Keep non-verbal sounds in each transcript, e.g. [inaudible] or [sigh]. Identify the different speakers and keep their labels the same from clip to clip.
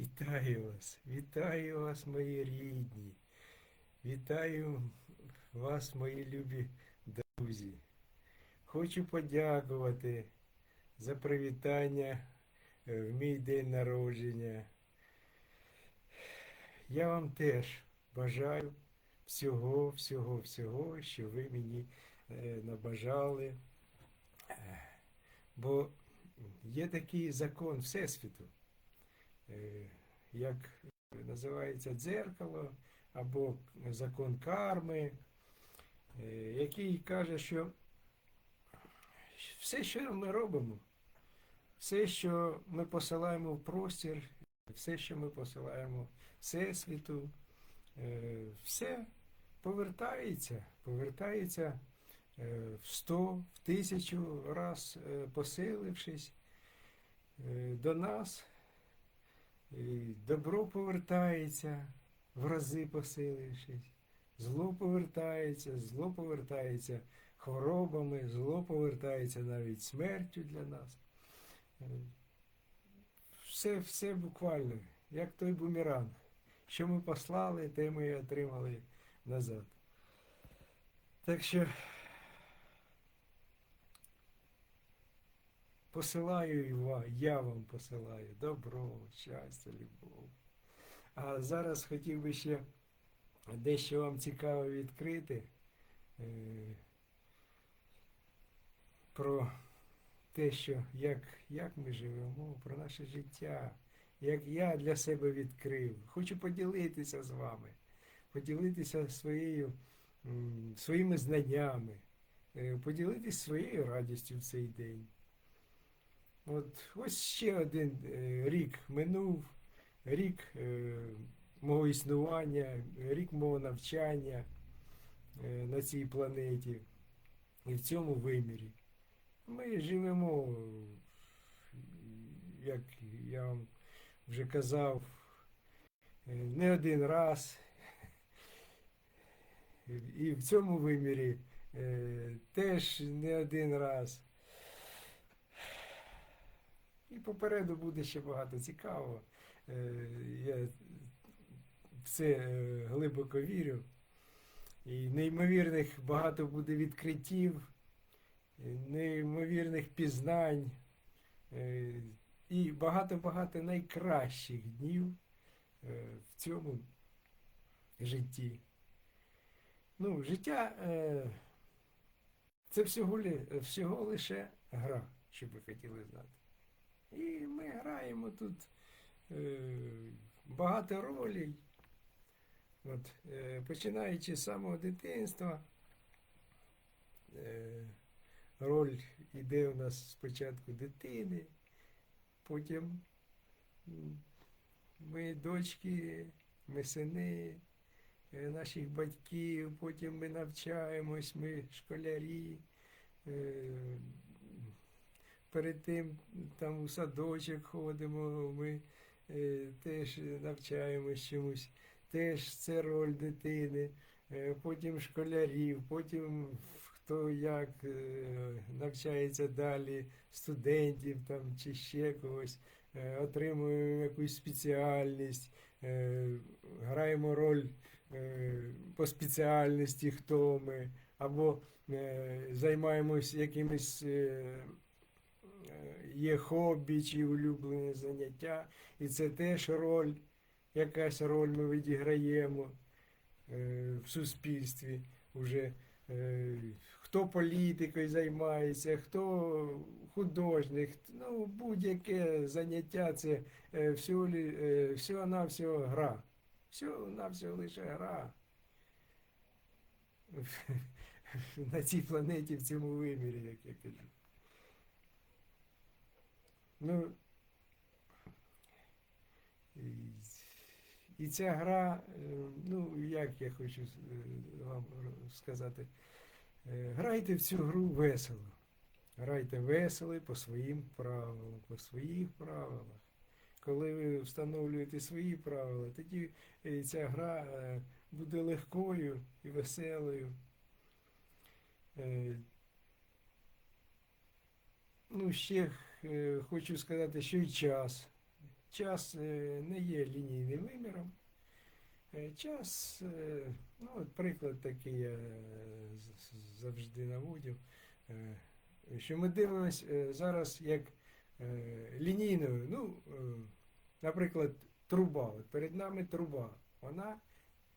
Speaker 1: Вітаю вас, вітаю вас, мої рідні. Вітаю вас, мої любі друзі. Хочу подякувати за привітання в мій день народження. Я вам теж бажаю всього, всього, всього, що ви мені е, набажали. Е, Бо є такий закон Всесвіту як називається дзеркало або закон карми, е, який каже, що все, що ми робимо, все, що ми посилаємо в простір, все, що ми посилаємо Всесвіту, е, все повертається, повертається е, в сто, в тисячу раз е, посилившись е, до нас. Добро повертається, в рази посилившись, зло повертається, зло повертається хворобами, зло повертається навіть смертю для нас. Е, Все, все буквально, як той бумеранг. Що ми послали, те ми і отримали назад. Так що посилаю я вам посилаю добро, щастя, любов. А зараз хотів би ще дещо вам цікаве відкрити е, про те, що як, як ми живемо, про наше життя, як я для себе відкрив. Хочу поділитися з вами, поділитися своєю, своїми знаннями, е, поділитися своєю радістю в цей день. От ось ще один е, рік минув, рік е, мого існування, рік мого навчання е, на цій планеті і в цьому вимірі. Ми живемо, як я вам вже казав, не один раз. І в цьому вимірі теж не один раз. І попереду буде ще багато цікавого. Е, Я в це е, глибоко вірю. І неймовірних багато буде відкриттів, неймовірних пізнань е, і багато-багато найкращих днів в цьому житті. Ну, життя це всього лише гра, що ви хотіли знати. І ми граємо тут е, багато ролей. От, е, починаючи з самого дитинства, е, роль йде у нас спочатку дитини, потім ми дочки, ми сини е, наших батьків, потім ми навчаємось, ми школярі. Е, перед тим там у садочок ходимо, ми е, теж навчаємось чомусь, теж це роль дитини, е, потім школярів, потім хто як е, навчається далі, студентів там чи ще когось, е, отримуємо якусь спеціальність, е, граємо роль е, по спеціальності, хто ми, або е, займаємось якимись. е, є хобі чи улюблене заняття, і це теж роль, якась роль ми відіграємо е, в суспільстві. Уже, е, хто політикою займається, хто художник, ну, будь-яке заняття це е, всього, е, всього-навсього гра. Всього-навсього лише гра. [laughs] На цій планеті, в цьому вимірі, як я кажу. Ну, і, ця гра, е, ну, як я хочу е, вам сказати, е, грайте в цю гру весело. Грайте весело по своїм правилам, по своїх правилах. Коли ви встановлюєте свої правила, тоді ця гра буде легкою і веселою. Ну, ще хочу сказати, що і час. час е, не є лінійним виміром. Е, Час, е, ну от приклад такий я е, завжди наводив, е, що ми дивимося е, зараз як е, лінійною, ну, е, наприклад, труба. От перед нами труба. Вона,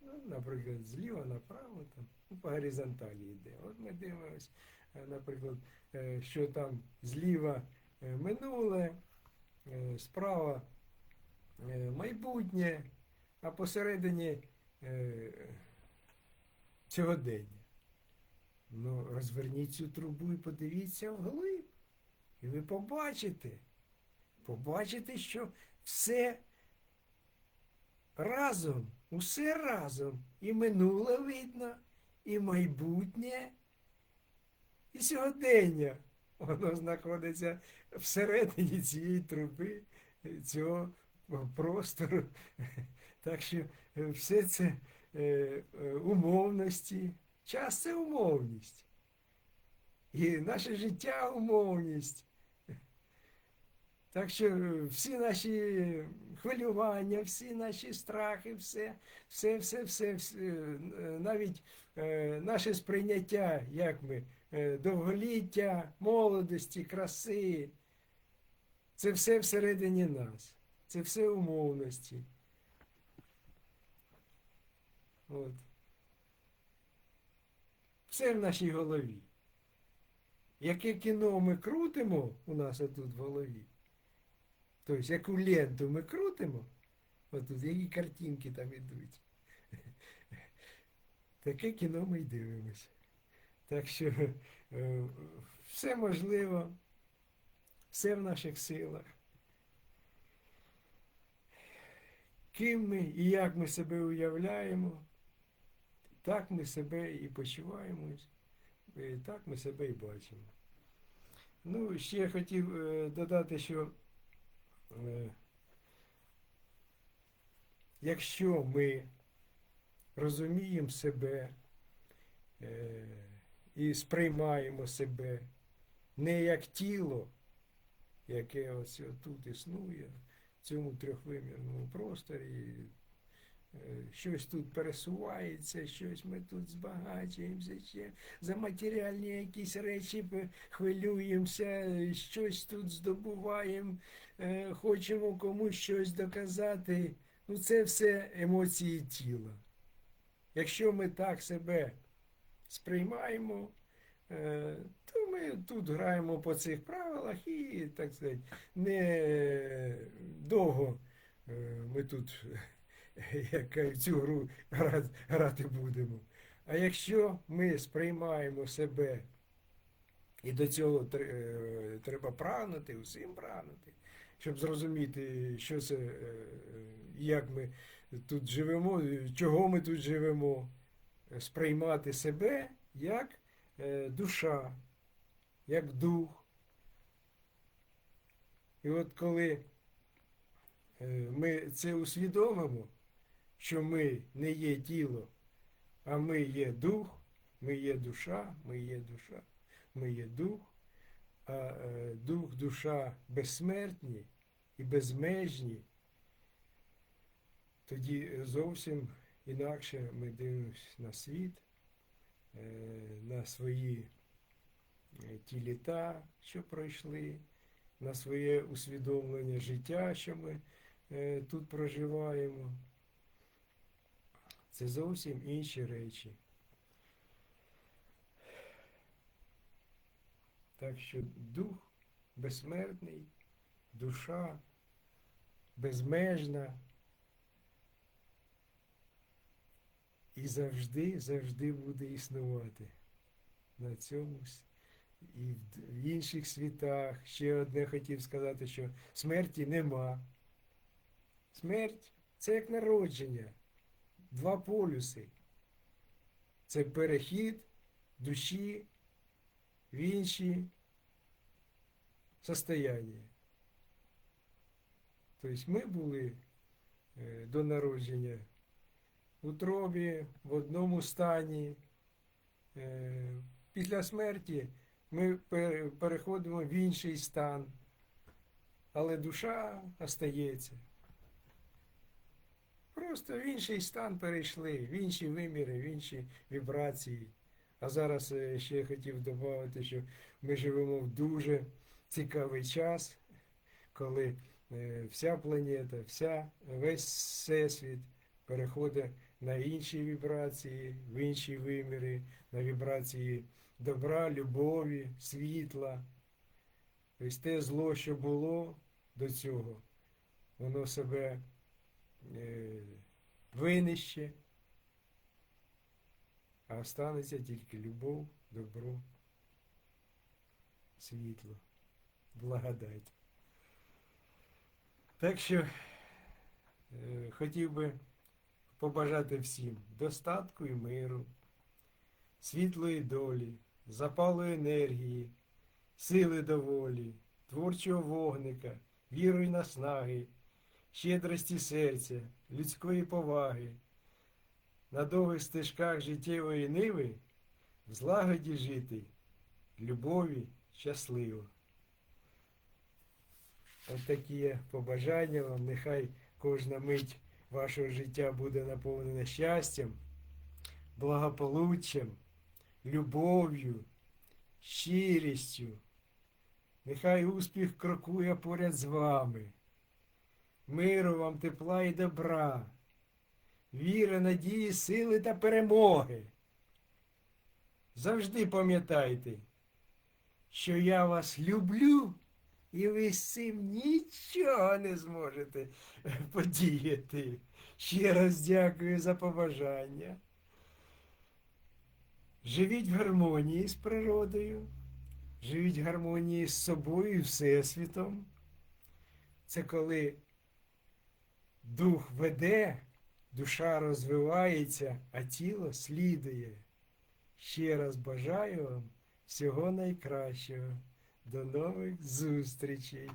Speaker 1: ну, наприклад, зліва направо, там, ну, по горизонталі йде. От ми дивимося, е, наприклад, е, що там зліва е, минуле, е, справа е, майбутнє, а посередині е, сьогодення. Ну, розверніть цю трубу і подивіться вглиб. І ви побачите, побачите, що все разом, усе разом. І минуле видно, і майбутнє, і сьогодення. Воно знаходиться всередині цієї труби, цього простору. Так що е, все це е, е, умовності. Час це умовність. І наше життя умовність. Так що всі наші хвилювання, всі наші страхи, все, все, все, все, все навіть наше сприйняття, як ми, довголіття, молодості, краси, це все всередині нас. Це все умовності. От. Все в нашій голові. Яке кіно ми крутимо у нас отут в голові, тобто яку ленту ми крутимо, отут, які картинки там ідуть, [laughs] таке кіно ми й дивимося. Так що е, все можливо, все в наших силах. Ким ми і як ми себе уявляємо, так ми себе і почуваємо, і так ми себе і бачимо. Ну, ще я хотів е, додати, що е, якщо ми розуміємо себе е, і сприймаємо себе не як тіло, яке ось тут існує, в цьому трьохвимірному просторі, е, щось тут пересувається, щось ми тут збагачуємося, ще за матеріальні якісь речі хвилюємося, щось тут здобуваємо, е, хочемо комусь щось доказати. Ну, це все емоції тіла. Якщо ми так себе сприймаємо, е, то ми тут граємо по цих правилах і, так сказати, не довго е, ми тут [laughs] як цю гру грати будемо. А якщо ми сприймаємо себе, і до цього е, треба прагнути, усім прагнути, щоб зрозуміти, що це, як ми тут живемо, чого ми тут живемо, сприймати себе як е, душа, як дух. І от коли е, ми це усвідомимо, що ми не є тіло, а ми є дух, ми є душа, ми є душа, ми є дух, а е, дух, душа безсмертні і безмежні, тоді зовсім інакше ми дивимося на світ, е, на свої е, ті літа, що пройшли, на своє усвідомлення життя, що ми е, тут проживаємо. Це зовсім інші речі. Так що дух безсмертний, душа безмежна. І завжди, завжди буде існувати на цьому і в інших світах. Ще одне хотів сказати, що смерті нема. Смерть це як народження, два полюси. Це перехід душі в інші состояння. Тобто ми були е, до народження утробі, в одному стані. Е, Після смерті ми переходимо в інший стан. але душа остається. Просто в інший стан перейшли, в інші виміри, в інші вібрації. А зараз е, ще хотів додати, що ми живемо в дуже цікавий час, коли е, вся планета, вся, весь всесвіт переходить на інші вібрації, в інші виміри, на вібрації добра, любові, світла. Тобто те зло, що було до цього, воно себе е, винище, а останеться тільки любов, добро, світло, благодать. Так що е, хотів би побажати всім достатку і миру, світлої долі, запалої енергії, сили доволі, творчого вогника, віру й наснаги, щедрості серця, людської поваги, на довгих стежках життєвої ниви в злагоді жити, любові щасливо. От такі побажання вам, нехай кожна мить вашого життя буде наповнена щастям, благополуччям, любов'ю, щирістю. Нехай успіх крокує поряд з вами. Миру вам, тепла і добра, віри, надії, сили та перемоги. Завжди пам'ятайте, що я вас люблю, і ви з цим нічого не зможете [laughs] подіяти. Ще раз дякую за побажання. Живіть в гармонії з природою, живіть в гармонії з собою і Всесвітом. Це коли дух веде, душа розвивається, а тіло слідує. Ще раз бажаю вам всього найкращого. До нових зустрічей!